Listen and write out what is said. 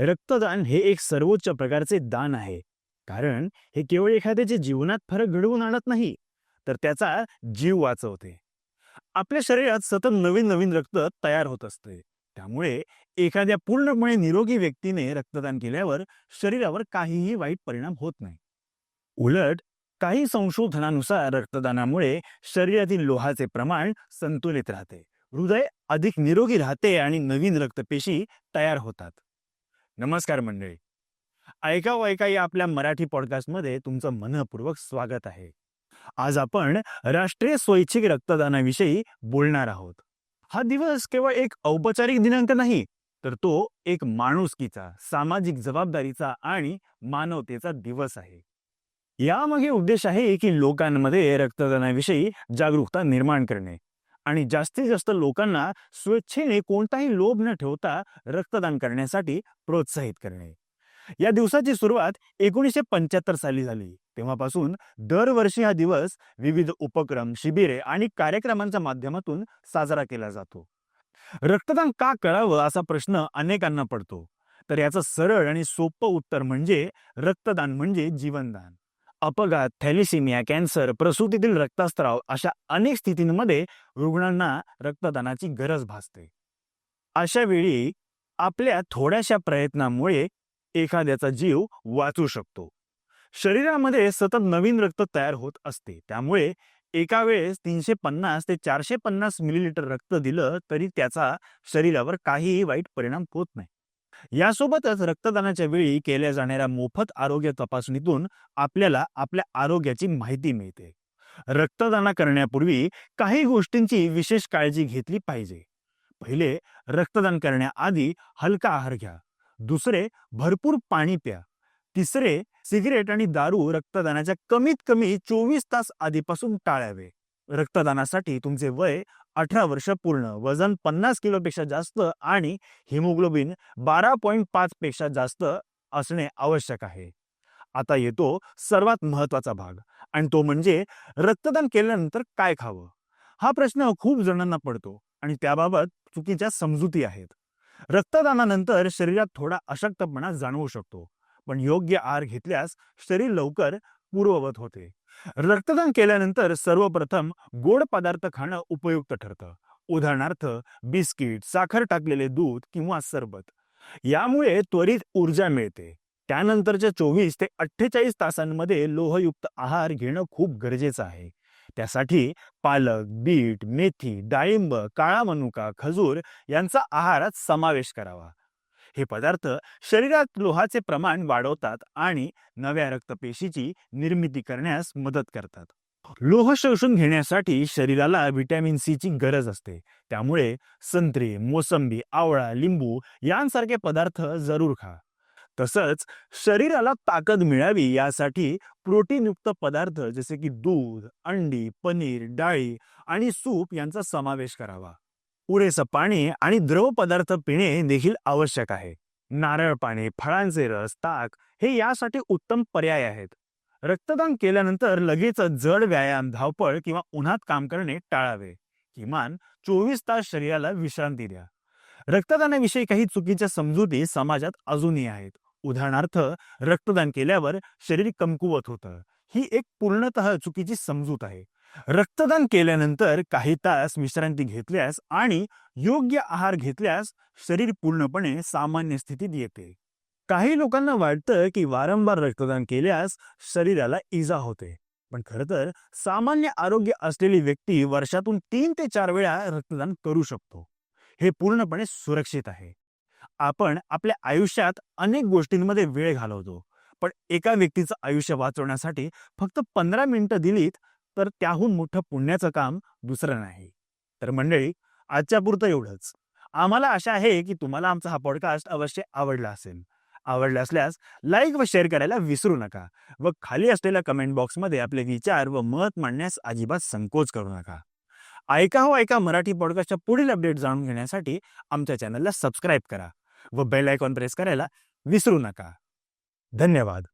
रक्तदान हे एक सर्वोच्च प्रकारचे दान आहे. कारण हे केवळ एखाद्याचे जीवनात फरक घडवून आणत नाही तर त्याचा जीव वाचवते. आपल्या शरीरात सतत नवीन नवीन रक्त तयार होत असते. त्यामुळे एखाद्या पूर्णपणे निरोगी व्यक्तीने रक्तदान केल्यावर शरीरावर काहीही वाईट परिणाम होत नाही. उलट काही संशोधनानुसार रक्तदानामुळे शरीरातील लोहाचे प्रमाण संतुलित राहते. हृदय अधिक निरोगी राहते आणि नवीन रक्तपेशी तयार होतात. नमस्कार मंडळी. ऐका ऐका या आपल्या मराठी पॉडकास्टमध्ये तुमचं मनपूर्वक स्वागत आहे. आज आपण राष्ट्रीय स्वैच्छिक रक्तदानाविषयी बोलणार आहोत. हा दिवस केवळ एक औपचारिक दिनांक नाही तर तो एक माणुसकीचा सामाजिक जबाबदारीचा आणि मानवतेचा दिवस आहे. यामागे उद्देश आहे की लोकांमध्ये रक्तदानाविषयी जागरूकता निर्माण करणे. आणि जास्तीत जास्त लोकांना स्वेच्छेने कोणताही लोभ न ठेवता रक्तदान करण्यासाठी प्रोत्साहित करणे. या दिवसाची सुरुवात एकोणीसशे पंच्याहत्तर साली झाली. तेव्हापासून दरवर्षी हा दिवस विविध उपक्रम शिबिरे आणि कार्यक्रमांच्या माध्यमातून साजरा केला जातो. रक्तदान का करावं असा प्रश्न अनेकांना पडतो. तर याचं सरळ आणि सोपं उत्तर म्हणजे रक्तदान म्हणजे जीवनदान. अपघात थॅलिसिमिया कॅन्सर प्रसूतीतील रक्तस्त्राव अशा अनेक स्थितींमध्ये रुग्णांना रक्तदानाची गरज भासते. अशा वेळी आपल्या थोड्याशा प्रयत्नामुळे एखाद्याचा जीव वाचू शकतो. शरीरामध्ये सतत नवीन रक्त तयार होत असते. त्यामुळे एका वेळेस तीनशे पन्नास ते चारशे पन्नास मिलीलिटर रक्त दिलं तरी त्याचा शरीरावर काहीही वाईट परिणाम होत नाही. यासोबतच रक्तदानाच्या वेळी केल्या जाणाऱ्या मोफत आरोग्य तपासणीतून आपल्याला आपल्या आरोग्याची माहिती मिळते. रक्तदान करण्यापूर्वी काही गोष्टींची विशेष काळजी घेतली पाहिजे. पहिले रक्तदान करण्याआधी हलका आहार घ्या. दुसरे भरपूर पाणी प्या. तिसरे सिगरेट आणि दारू रक्तदानाच्या कमीत कमी चोवीस तास आधीपासून टाळावे. रक्तदानासाठी तुमचे वय अठरा वर्ष पूर्ण. वजन पन्नास किलोपेक्षा जास्त आणि हिमोग्लोबिन बारा पॉईंट पाच पेक्षा जास्त असणे आवश्यक आहे. आता येतो सर्वात महत्त्वाचा भाग आणि तो म्हणजे रक्तदान केल्यानंतर काय खावं? हा प्रश्न खूप जणांना पडतो आणि त्याबाबत चुकीच्या समजुती आहेत. रक्तदानानंतर शरीरात थोडा अशक्तपणा जाणवू शकतो पण योग्य आहार घेतल्यास शरीर लवकर पूर्ववत होते. रक्तदान केल्यानंतर सर्वप्रथम गोड पदार्थ खाणं उपयुक्त ठरतं. उदाहरणार्थ बिस्किट साखर टाकलेले दूध किंवा सरबत. यामुळे त्वरित ऊर्जा मिळते. त्यानंतरच्या चोवीस ते अठ्ठेचाळीस तासांमध्ये लोहयुक्त आहार घेणं खूप गरजेचं आहे. त्यासाठी पालक बीट मेथी डाळिंब काळा मनुका खजूर यांचा आहारात समावेश करावा. हे पदार्थ शरीरात लोहाचे प्रमाण वाढवतात आणि नव्या रक्तपेशीची निर्मिती करण्यास मदत करतात. लोह शोषून घेण्यासाठी शरीराला व्हिटॅमिन सी ची गरज असते. त्यामुळे संत्री मोसंबी आवळा लिंबू यांसारखे पदार्थ जरूर खा. तसंच शरीराला ताकद मिळावी यासाठी प्रोटीनयुक्त पदार्थ जसे की दूध अंडी पनीर डाळी आणि सूप यांचा समावेश करावा. पुरेसं पाणी आणि द्रव पदार्थ पिणे देखील आवश्यक आहे. नारळ पाणी फळांचे रस ताक हे यासाठी उत्तम पर्याय आहेत. रक्तदान केल्यानंतर लगेच जड व्यायाम धावपळ किंवा उन्हात काम करणे टाळावे. किमान चोवीस तास शरीराला विश्रांती द्या. रक्तदानाविषयी काही चुकीच्या समजुती समाजात अजूनही आहेत. उदाहरणार्थ रक्तदान केल्यावर शरीर कमकुवत होतं. ही एक पूर्णतः चुकीची समजूत आहे. रक्तदान केल्यानंतर काही तास विश्रांती घेतल्यास आणि योग्य आहार घेतल्यास शरीर पूर्णपणे सामान्य स्थितीत येते. काही लोकांना वाटतं की वारंवार रक्तदान केल्यास शरीराला इजा होते. पण खरं तर सामान्य आरोग्य असलेली व्यक्ती वर्षातून तीन ते चार वेळा रक्तदान करू शकतो. हे पूर्णपणे सुरक्षित आहे. आपण आपल्या आयुष्यात अनेक गोष्टींमध्ये वेळ घालवतो. पण एका व्यक्तीचं आयुष्य वाचवण्यासाठी फक्त पंधरा मिनिटं दिलीत तर त्याहून मोठं पुण्याचं काम दुसरं नाही. तर मंडळी आजच्या पुरतं एवढंच. आम्हाला आशा आहे की तुम्हाला आमचा हा पॉडकास्ट अवश्य आवडला असेल. आवडला असल्यास लाईक व शेअर करायला विसरू नका व खाली असलेल्या कमेंट बॉक्समध्ये आपले विचार व मत मांडण्यास अजिबात संकोच करू नका. ऐका हो ऐका मराठी पॉडकास्टच्या पुढील अपडेट जाणून घेण्यासाठी आमच्या चॅनलला सबस्क्राईब करा व बेल आयकॉन प्रेस करायला विसरू नका. धन्यवाद।